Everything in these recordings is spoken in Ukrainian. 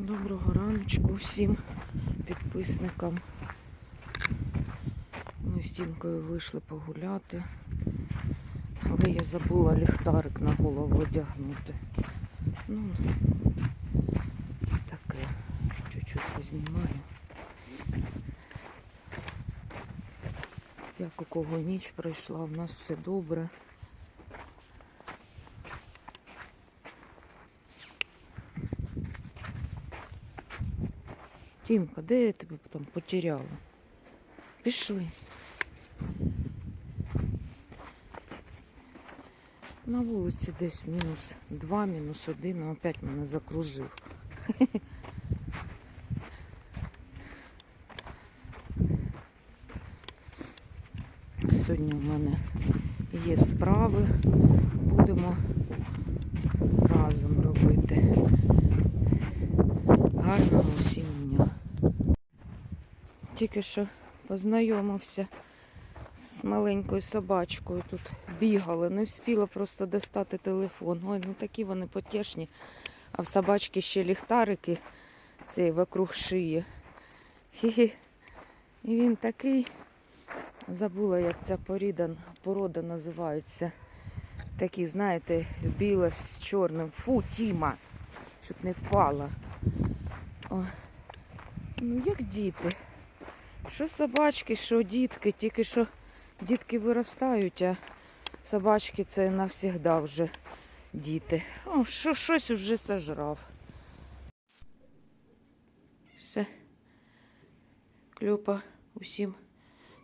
Доброго раночку всім підписникам. Ми з Тімкою вийшли погуляти, але я забула ліхтарик на голову одягнути. Ну, таке, чуть-чуть познімаю. Як у кого ніч пройшла, у нас все добре. Тімка, де я тебе там потеряла? Пішли. На вулиці десь мінус два, мінус один, а опять мене закружив. Сьогодні у мене є справи, будемо разом робити. Гарного всім. Тільки що познайомився з маленькою собачкою. Тут бігали, не встигла просто достати телефон. Ой, ну такі вони потішні. А в собачки ще ліхтарики цей вокруг шиї. Хі-хі. І він такий. Забула, як ця поріда, порода називається. Такі, знаєте, біле з чорним. Фу, Тіма! Чуть не впала. О, ну як діти. Що собачки, що дітки, тільки що дітки виростають, а собачки це навсігда вже діти. О, що, щось вже сожрав. Все. Кльопа усім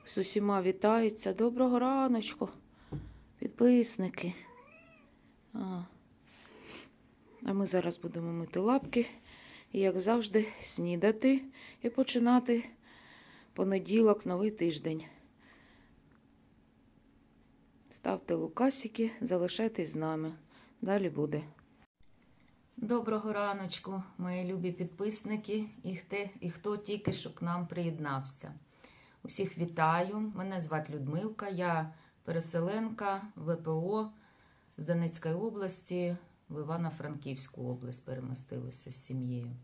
з усіма вітається. Доброго раночку, підписники. А. а ми зараз будемо мити лапки. І, як завжди, снідати і починати понеділок, новий тиждень. Ставте лукасики, залишайтесь з нами. Далі буде. Доброго раночку, мої любі підписники і хто, і хто тільки що к нам приєднався. Усіх вітаю. Мене звати Людмилка, я переселенка ВПО з Донецької області в Івано-Франківську область перемістилися з сім'єю.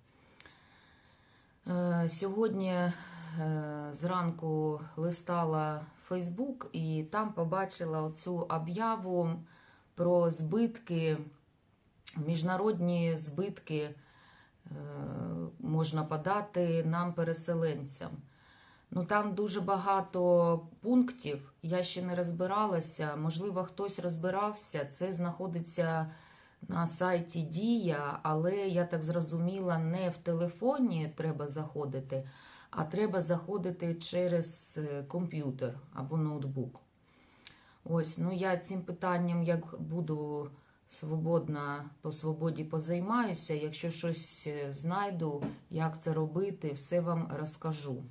Е, Сьогодні зранку листала Фейсбук і там побачила оцю об'яву про збитки, міжнародні збитки е, можна подати нам, переселенцям. Ну там дуже багато пунктів. Я ще не розбиралася. Можливо, хтось розбирався. Це знаходиться на сайті Дія, але я так зрозуміла, не в телефоні треба заходити, а треба заходити через е, комп'ютер або ноутбук. Ось, ну я цим питанням, як буду свободна по свободі позаймаюся. Якщо щось е, знайду, як це робити, все вам розкажу.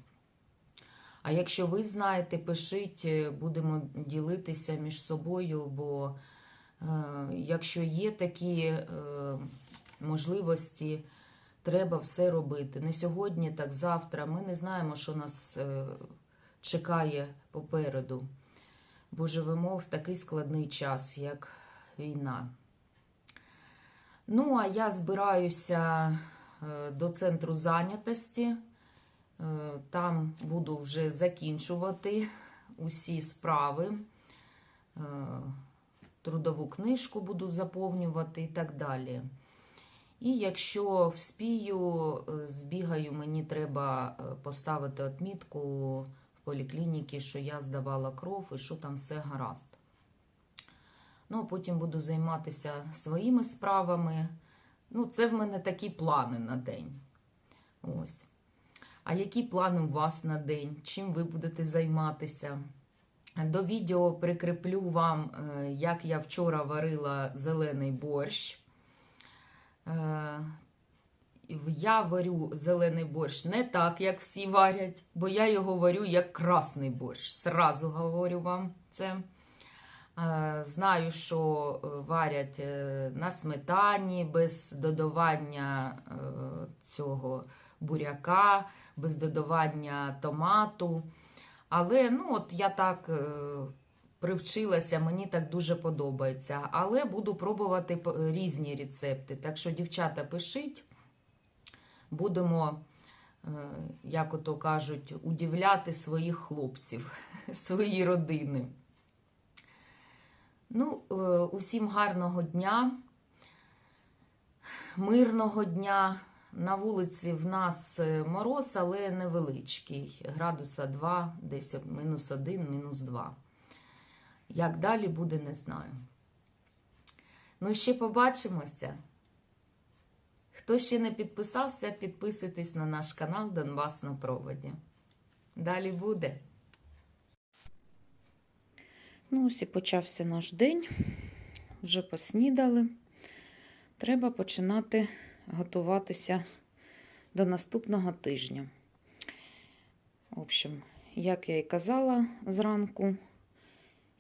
А якщо ви знаєте, пишіть, е, будемо ділитися між собою, бо е, якщо є такі е, можливості, треба все робити. Не сьогодні, так завтра. Ми не знаємо, що нас е, чекає попереду, бо живемо в такий складний час, як війна. Ну, а я збираюся е, до центру зайнятості. Е, Там буду вже закінчувати усі справи. Трудову книжку буду заповнювати і так далі. І якщо вспію, е, збігаю, мені треба е, поставити отмітку в поліклініці, що я здавала кров і що там все гаразд. Ну, а потім буду займатися своїми справами. Ну, це в мене такі плани на день. Ось. А які плани у вас на день? Чим ви будете займатися? До відео прикріплю вам, е, як я вчора варила зелений борщ. Е, Я варю зелений борщ не так, як всі варять, бо я його варю як красний борщ. Сразу говорю вам це. Е, Знаю, що е, варять на сметані без додавання цього буряка, без додавання томату. Але ну, от я так привчилася, мені так дуже подобається. Але буду пробувати різні рецепти. Так що, дівчата, пишіть. будемо, е, як ото кажуть, удивляти своїх хлопців, свої родини. Ну, е, усім гарного дня, мирного дня. На вулиці в нас е, мороз, але невеличкий. Градуса 2, десь мінус 1, мінус 2. Як далі буде, не знаю. Ну, ще побачимося. Хто ще не підписався, підписуйтесь на наш канал Донбас на проводі. Далі буде. Ну, ось і почався наш день. Вже поснідали. Треба починати готуватися до наступного тижня. В общем, як я і казала зранку,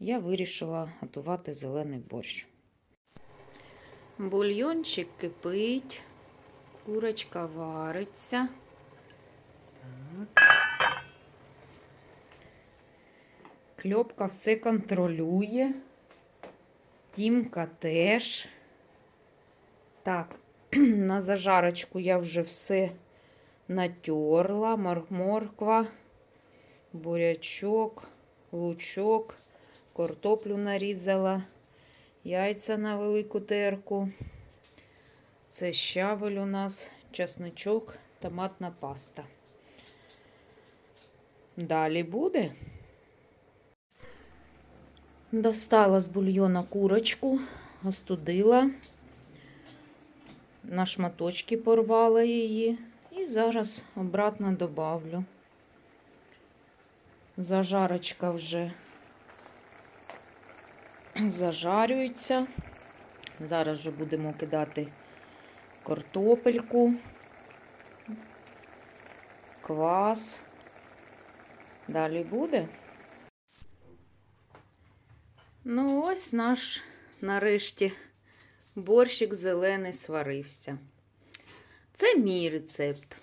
я вирішила готувати зелений борщ. Бульйончик кипить, курочка вариться. Так. Кльопка все контролює. Тімка теж. Так, на зажарочку я вже все натерла. Мор- Морква, бурячок, лучок, картоплю нарізала, яйця на велику терку. Це щавель у нас, чесничок, томатна паста. Далі буде. Достала з бульйона курочку, остудила, на шматочки порвала її і зараз обратно добавлю. Зажарочка вже зажарюється. Зараз вже будемо кидати картопельку, квас. Далі буде. Ну, ось наш нарешті борщик зелений сварився. Це мій рецепт.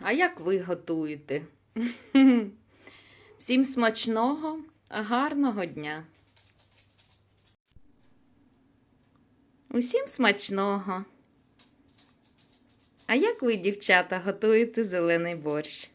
А як ви готуєте? Всім смачного, гарного дня! Усім смачного! А як ви, дівчата, готуєте зелений борщ?